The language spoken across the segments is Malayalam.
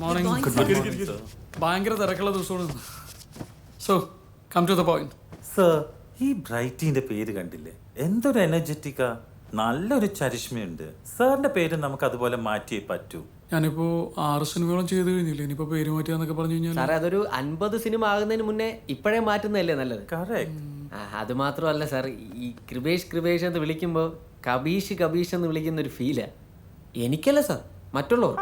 മോർണിംഗ് ഭയങ്കര തിരക്കുള്ള ദിവസമാണ് so come to the point sir ഈ ബ്രൈറ്റിന്റെ പേര് കണ്ടില്ലേ? എന്തൊരു എനർജറ്റിക്കാ നല്ലൊരു ചരിഷ്മയുണ്ട്. സാറിന്റെ പേര് നമുക്ക് അതുപോലെ മാറ്റിയേ പറ്റൂ. ഞാനിപ്പോ ആറ് സിനിമകളും ചെയ്ത് കഴിഞ്ഞില്ലേ? ഇനിയിപ്പോ പേര് മാറ്റിയാന്നൊക്കെ പറഞ്ഞു കഴിഞ്ഞാൽ സാറേ അതൊരു അൻപത് സിനിമ ആകുന്നതിന് മുന്നേ ഇപ്പോഴേ മാറ്റുന്നതല്ലേ നല്ലത്? അത് മാത്രമല്ല സാർ ഈ കൃപേഷ് കൃപേഷ് എന്ന് വിളിക്കുമ്പോൾ കബീഷ് കബീഷ് എന്ന് വിളിക്കുന്ന ഒരു ഫീലാ എനിക്കല്ല സാർ മറ്റുള്ളവർ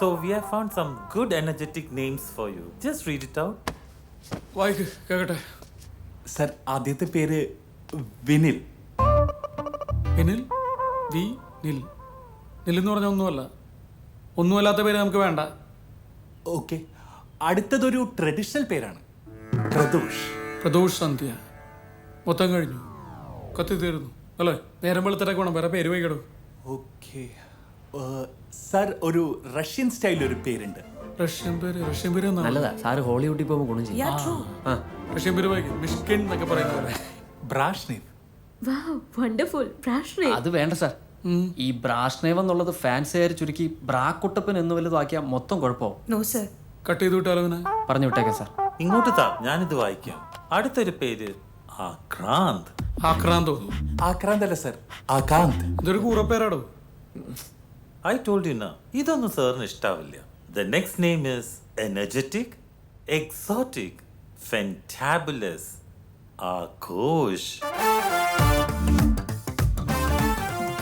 so we have found some good energetic names for you just read it out വായിക്ക് കേക്കട്ടെ. സർ ആദ്യത്തെ പേര് വിനിൽ. വിനിൽ? വി നിൽ. നിൽ എന്ന് പറഞ്ഞ ഒന്നുമല്ല. ഒന്നുമല്ലാത്ത പേര് നമുക്ക് വേണ്ട. ഓക്കെ അടുത്തതൊരു ട്രഡീഷണൽ പേരാണ്. പ്രദോഷ്. പ്രദോഷ് സന്ധ്യ. മൊത്തം കഴിഞ്ഞു. കത്തി തീരുന്നു അല്ലേ? നേരം വെളുത്തിട്ടൊക്കെ വേണം. വേറെ പേര് വൈകിടും. ഓക്കെ സർ ഒരു റഷ്യൻ സ്റ്റൈൽ ഒരു പേരുണ്ട്. റഷ്യൻ പേര് റഷ്യൻ പേര് എന്നാണ്. നല്ലതാ. സാറ് ഹോളിവുഡിൽ പോകുമ്പോൾ ഗുണം ചെയ്യും. ആ. റഷ്യൻ പേര് വായിക്കും. മിഷ്കിൻ എന്നൊക്കെ പറയുന്ന പോലെ ബ്രാഷ്നേവ്. വാവ് വണ്ടർഫുൾ പ്രാഷ്ണേ അത് വേണ്ട സാർ. ഈ ബ്രാഷ്നേവ് എന്നുള്ളത് ഫാൻസുകാർ ചുരുക്കി ബ്രാക്കുട്ടപ്പൻ എന്ന് വലുതാക്കിയാൽ മൊത്തം കുഴപ്പമാവും. നോ സർ കട്ട് ചെയ്ത് വിട്ടാലോ അവനെ? പറഞ്ഞു വിട്ടേക്കാം സാർ. ഇങ്ങോട്ട് താ ഞാനിത് വായിക്കാം. അടുത്തൊരു പേര് ആക്രാന്ത്. ആക്രാന്ത് തോന്നുന്നു. ആക്രാന്ത് അല്ല സർ. ആകാന്ത്. ഇതൊരു കൂറപ്പേരാടോ? ഐ ടോൾഡ് യു ഇതൊന്നും സാറിന് ഇഷ്ടാവില്ല. The next name is energetic exotic fantabulous Aghosh.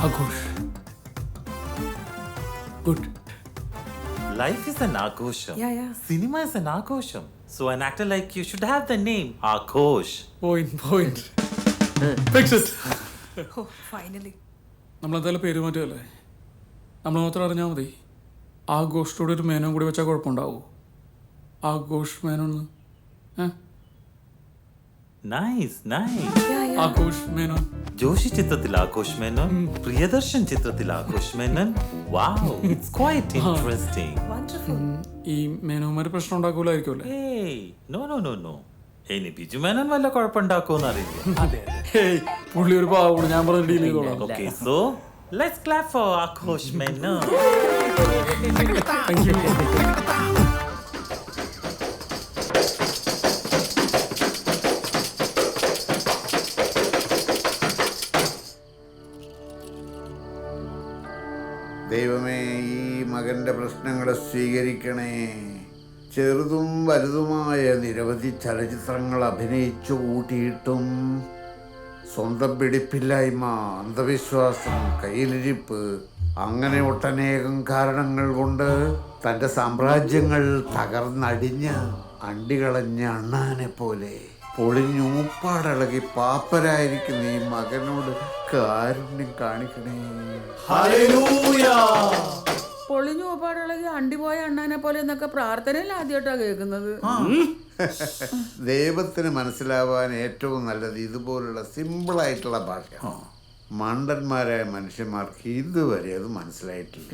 Aghosh. Good Life is an ആഘോഷം. Yeah, yeah. Cinema is an ആഘോഷം. So an actor like you should have the name Aghosh. Point point fix it oh finally നമ്മളെന്തായാലും പേര് മാറ്റുമല്ലേ നമ്മൾ മാത്രം അറിഞ്ഞാൽ മതി. ആ ആഘോഷത്തോടെ ഒരു മേനോ കൂടി വെച്ചാൽ കുഴപ്പമുണ്ടാവോ? ആഘോഷ് മേനോന്ന് മേനോ നൈസ് നൈസ് ആഘോഷ് മേനോൻ. ജോഷി ചിത്രത്തിൽ ആഘോഷ് മേനോൻ പ്രിയദർശൻ ചിത്രത്തിൽ Aghosh Menon. Wow it's quite interesting wonderful ഈ മേനോമാര് പ്രശ്നം ഏയ് നോ നോ നോ നോ ഇനി ബിജു മേനോൻ വല്ല കുഴപ്പമുണ്ടാക്കുമെന്ന് അറിയില്ല. പുള്ളി ഒരു പാവമാണ്. ഞാൻ പറഞ്ഞ ഡീൽ ചെയ്തോളാം. So let's clap for our coach, man. No. Thank you. ദൈവമേ ഈ മകന്റെ പ്രശ്നങ്ങളെ സ്വീകരിക്കണേ ചെറുതും വലുതുമായ നിരവധി ചലച്ചിത്രങ്ങൾ അഭിനയിച്ചു കൂട്ടിയിട്ടും സ്വന്തം പിടിപ്പില്ലായ്മ അന്ധവിശ്വാസം കയ്യിലിരിപ്പ് അങ്ങനെ ഒട്ടനേകം കാരണങ്ങൾ കൊണ്ട് തന്റെ സാമ്രാജ്യങ്ങൾ തകർന്നടിഞ്ഞ് അണ്ടികളഞ്ഞ അണ്ണാനെ പോലെ പൊളിഞ്ഞൂപ്പാടിളകി പാപ്പരായിരിക്കുന്ന ഈ മകനോട് കാരുണ്യം കാണിക്കണേ. പോപ്പാടുള്ളത് അണ്ണാനെ പോലെ എന്നൊക്കെ പ്രാർത്ഥനയിൽ ആദ്യമായിട്ടാണ് കേൾക്കുന്നത്? ദൈവത്തിന് മനസ്സിലാവാൻ ഏറ്റവും നല്ലത് ഇതുപോലുള്ള സിമ്പിളായിട്ടുള്ള ഭാഷ മണ്ടന്മാരായ മനുഷ്യന്മാർക്ക് ഇതുവരെ അത് മനസ്സിലായിട്ടില്ല.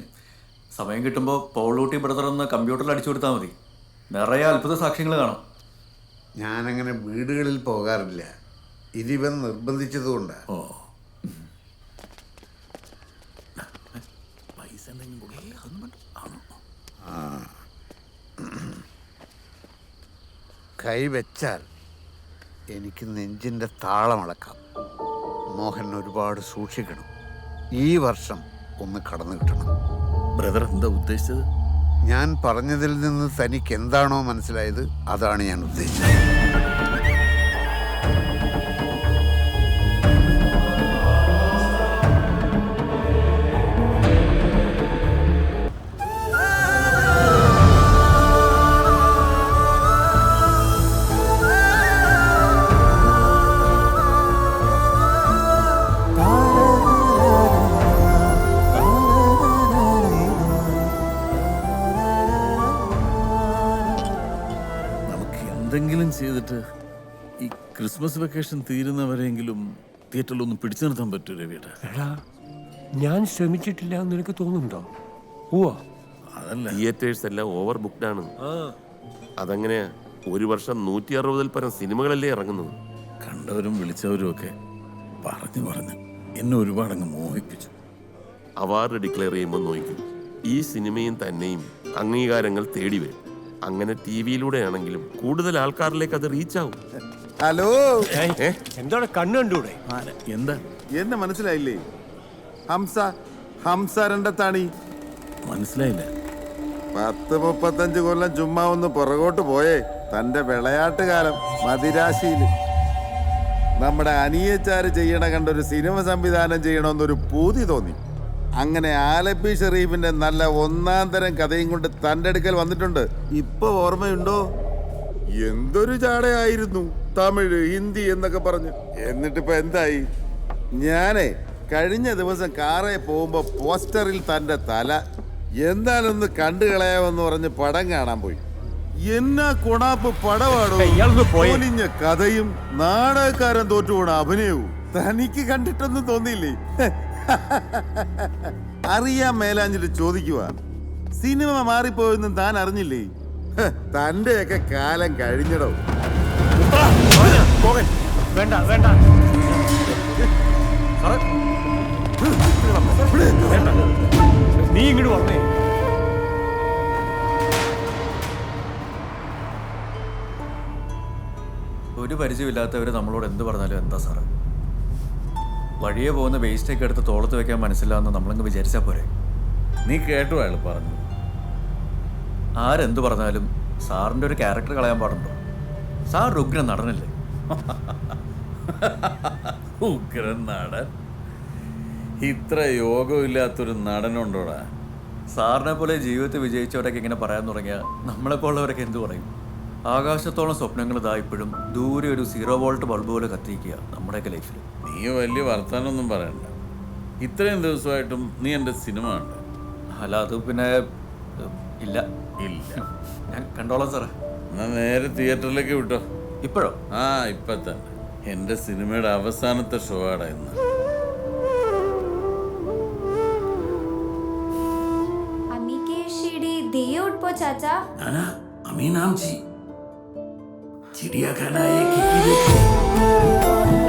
സമയം കിട്ടുമ്പോൾ പോളൂട്ടി ബ്രദർ ഒന്ന് കമ്പ്യൂട്ടറിൽ അടിച്ചു കൊടുത്താൽ മതി. നിറയെ അത്ഭുത സാക്ഷ്യങ്ങൾ കാണാം. ഞാനങ്ങനെ വീടുകളിൽ പോകാറില്ല. ഇതിവൻ നിർബന്ധിച്ചതുകൊണ്ടാണ് ഓ. കൈവച്ചാൽ എനിക്ക് നെഞ്ചിന്റെ താളമളക്കാം മോഹൻ ഒരുപാട് സൂക്ഷിക്കണം. ഈ വർഷം ഒന്ന് കടന്നു കിട്ടണം. ബ്രദർ എന്താ ഉദ്ദേശിച്ചത്? ഞാൻ പറഞ്ഞതിൽ നിന്ന് തനിക്ക് എന്താണോ മനസ്സിലായത് അതാണ് ഞാൻ ഉദ്ദേശിച്ചത്. എന്തെങ്കിലും ചെയ്തിട്ട് ഈ ക്രിസ്മസ് വെക്കേഷൻ തീരുന്നവരെങ്കിലും ഒന്ന് പിടിച്ചു നിർത്താൻ പറ്റൂ രവിയുടെ എടാ ഞാൻ ശ്രമിച്ചിട്ടില്ല എന്ന് നിനക്ക് തോന്നുന്നുണ്ടോ? ഓ അതല്ല. തിയേറ്റേഴ്സ് എല്ലാം ഓവർ ബുക്ക്ഡ് ആണ് അതങ്ങനെ ഒരു വർഷം നൂറ്റി അറുപതിൽ പരം സിനിമകളല്ലേ ഇറങ്ങുന്നത്. കണ്ടവരും വിളിച്ചവരും ഒക്കെ പറഞ്ഞു പറഞ്ഞു എന്നെ ഒരുപാടങ്ങ് മോഹിപ്പിച്ചു. അവാർഡ് ഡിക്ലെയർ ചെയ്യുമ്പോൾ നോക്കും ഈ സിനിമയും തന്നെയും അംഗീകാരങ്ങൾ തേടി വരും. അങ്ങനെ ടി വിയിലൂടെ ആണെങ്കിലും കൂടുതൽ ആൾക്കാരിലേക്ക് അത് റീച്ച് ആവും ഹലോ? എന്താണ് കണ്ണു കണ്ടൂടെ? എന്താ? എന്നെ മനസ്സിലായില്ലേ? ഹംസ ഹംസ രണ്ടത്താണി. മനസ്സിലായില്ല. പത്ത് മുപ്പത്തഞ്ച് കൊല്ലം ചുമ്മാ ഒന്ന് പുറകോട്ട് പോയേ. തന്റെ വിളയാട്ടുകാലം മതിരാശിയിൽ. നമ്മുടെ അനിയച്ചാര് ചെയ്യണ കണ്ട ഒരു സിനിമ സംവിധാനം ചെയ്യണമെന്നൊരു പൂതി തോന്നി. അങ്ങനെ ആലപ്പി ഷെറീഫിന്റെ നല്ല ഒന്നാം തരം കഥയും കൊണ്ട് തന്റെ അടുക്കൽ വന്നിട്ടുണ്ട്. ഇപ്പൊ ഓർമ്മയുണ്ടോ? എന്തൊരു ചാടയായിരുന്നു. തമിഴ് ഹിന്ദി എന്നൊക്കെ പറഞ്ഞു. എന്നിട്ടിപ്പോ എന്തായി? ഞാനേ കഴിഞ്ഞ ദിവസം കാറെ പോകുമ്പോ പോസ്റ്ററിൽ തന്റെ തല. എന്തായാലൊന്ന് കണ്ടു കളയാമെന്ന് പറഞ്ഞ് പടം കാണാൻ പോയി. എന്നാ കൊണാപ്പ് പടവാടോ? പൊലിഞ്ഞ കഥയും നാടകക്കാരൻ തോറ്റുപോണ അഭിനയവും. തനിക്ക് കണ്ടിട്ടൊന്നും തോന്നിയില്ലേ? അറിയാൻ മേലാഞ്ഞിട്ട് ചോദിക്കുക സിനിമ മാറിപ്പോയെന്നും താൻ അറിഞ്ഞില്ലേ? തന്റെയൊക്കെ കാലം കഴിഞ്ഞടോ. വേണ്ട വേണ്ട. വേണ്ട. നീ ഇങ്ങോട്ട് വന്നേ. ഒരു പരിചയമില്ലാത്തവര് നമ്മളോട് എന്ത് പറഞ്ഞാലും എന്താ സാറ്? വഴിയെ പോകുന്ന വേസ്റ്റൊക്കെ എടുത്ത് തോളത്ത് വെക്കാൻ മനസ്സിലാവുന്ന നമ്മളങ്ങ് വിചാരിച്ചാൽ പോരെ. നീ കേട്ടു അയാൾ പറഞ്ഞു. ആരെന്തു പറഞ്ഞാലും സാറിന്റെ ഒരു ക്യാരക്ടർ കളയാൻ പാടുണ്ടോ? സാർ ഉഗ്രൻ നടനല്ലേ? ഉഗ്രൻ നടൻ? ഇത്ര യോഗമില്ലാത്തൊരു നടനുണ്ടോടാ? സാറിനെ പോലെ ജീവിതത്തിൽ വിജയിച്ചവരൊക്കെ ഇങ്ങനെ പറയാൻ തുടങ്ങിയാൽ നമ്മളെപ്പോലുള്ളവരൊക്കെ എന്തു പറയും? ആകാശത്തോളം സ്വപ്നങ്ങൾ ഇതാ ഇപ്പോഴും ദൂരെ ഒരു സീറോ വോൾട്ട് ബൾബ് പോലെ കത്തിക്കുക നമ്മുടെയൊക്കെ ലൈഫിൽ നീ വലിയ വർത്താനൊന്നും പറയണ്ട ഇത്രയും ദിവസമായിട്ടും നീ എൻ്റെ സിനിമ ഉണ്ട് അല്ല അത് പിന്നെ ഏഹ്, ഇല്ല ഇല്ല ഞാൻ കണ്ടോളാം സാറേ എന്നാ നേരെ തിയേറ്ററിലേക്ക് വിട്ടോ ഇപ്പോഴോ ആ ഇപ്പൊ തന്നെ എൻ്റെ സിനിമയുടെ അവസാനത്തെ ഷോ ആടാ ഇന്ന് अम्मी के शिरडी दिए उठ पो चाचा नाना अमी नाम जी Chiriacana X.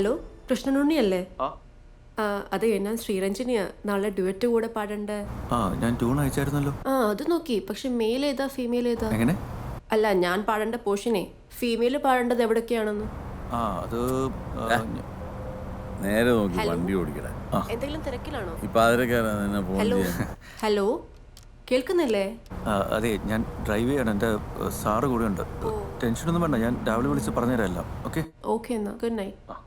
ഹലോ കൃഷ്ണനുണ്ണി അല്ലേ അതെ ഞാൻ ശ്രീരഞ്ജനിയാ? നാളെ ഡുവറ്റ് കൂടെ പാടണ്ടേ? ആ ഞാൻ ട്യൂൺ അയച്ചായിരുന്നല്ലോ. ആ അത് നോക്കി. പക്ഷെ മെയിൽ ഏതാ ഫീമെയിൽ ഏതാ? എങ്ങനെ? അല്ല ഞാൻ പാടേണ്ട പോർഷനെ ഫീമെയിൽ പാടേണ്ടത് എവിടൊക്കെയാണെന്ന്? ആ അത് ആ, ഞ- നേരെ നോക്കി വണ്ടി ഓടിക്കടാ എന്തെങ്കിലും തിരക്കിലാണോ? ഈ പാതിരക്കാരാ നിന്നെ ഫോൺ ഹലോ? ചെയ്യാൻ. ഹലോ? കേൾക്കുന്നില്ലേ? ആ, അതെ ഞാൻ ഡ്രൈവ് ചെയ്യണം. എന്റെ സാറ് കൂടെ ഉണ്ട്. ടെൻഷനൊന്നും വേണ്ട. ഞാൻ രാവിലെ വിളിച്ച് പറഞ്ഞുതരാം എല്ലാം. ഓക്കെ? ഓക്കെ എന്നാ. Good night.